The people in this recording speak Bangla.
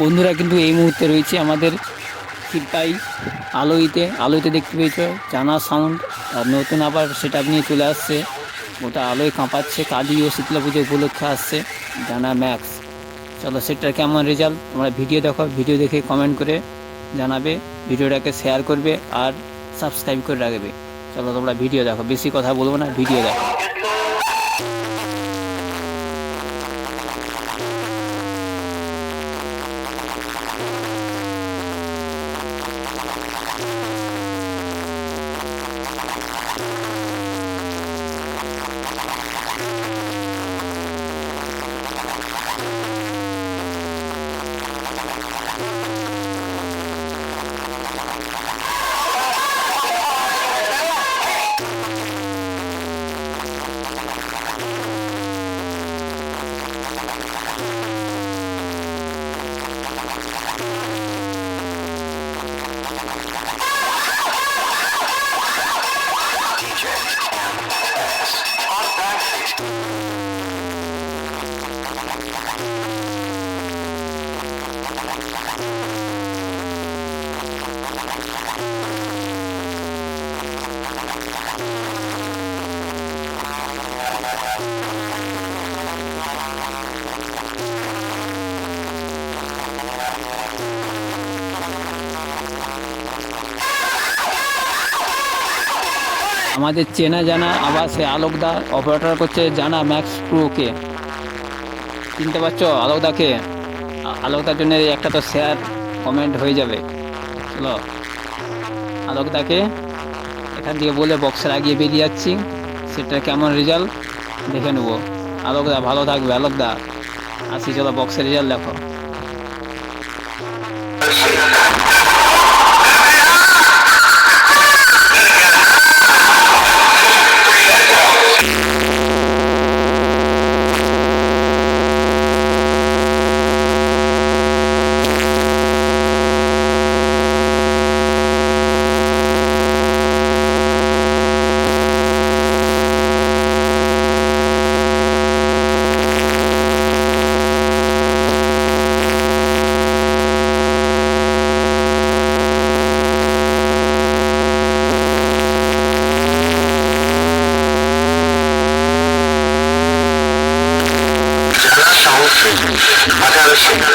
বন্ধুরা কিন্তু এই মুহূর্তে রয়েছে আমাদের শিল্পাই আলোইতে আলোইতে দেখতে পেয়েছ, জানা সাউন্ড আর নতুন আবার সেটা নিয়ে চলে আসছে। ওটা আলোয় কাঁপাচ্ছে কালী ও শীতলা পুজো উপলক্ষে আসছে জানা ম্যাক্স চলো, সেটার কেমন রেজাল্ট তোমরা ভিডিও দেখো ভিডিও দেখে কমেন্ট করে জানাবে ভিডিওটাকে শেয়ার করবে আর সাবস্ক্রাইব করে রাখবে। চলো, তোমরা ভিডিও দেখো, বেশি কথা বলব না ভিডিও দেখো। Ah! আমাদের চেনা জানা আবার সে আলোকদা অপারেটর করছে জানা ম্যাক্স প্রোকে চিনতে পারছ আলোকদাকে? আলোকদার জন্য একটা তো শেয়ার কমেন্ট হয়ে যাবে। চলো। আলোকদাকে এখান থেকে বলে বক্সের আগিয়ে বেরিয়ে যাচ্ছি। সেটা কেমন রেজাল্ট দেখে নেব। আলোকদা, ভালো থাকবে। আলোকদা, আসি, চলো বক্সের রেজাল্ট দেখো। South Matter City.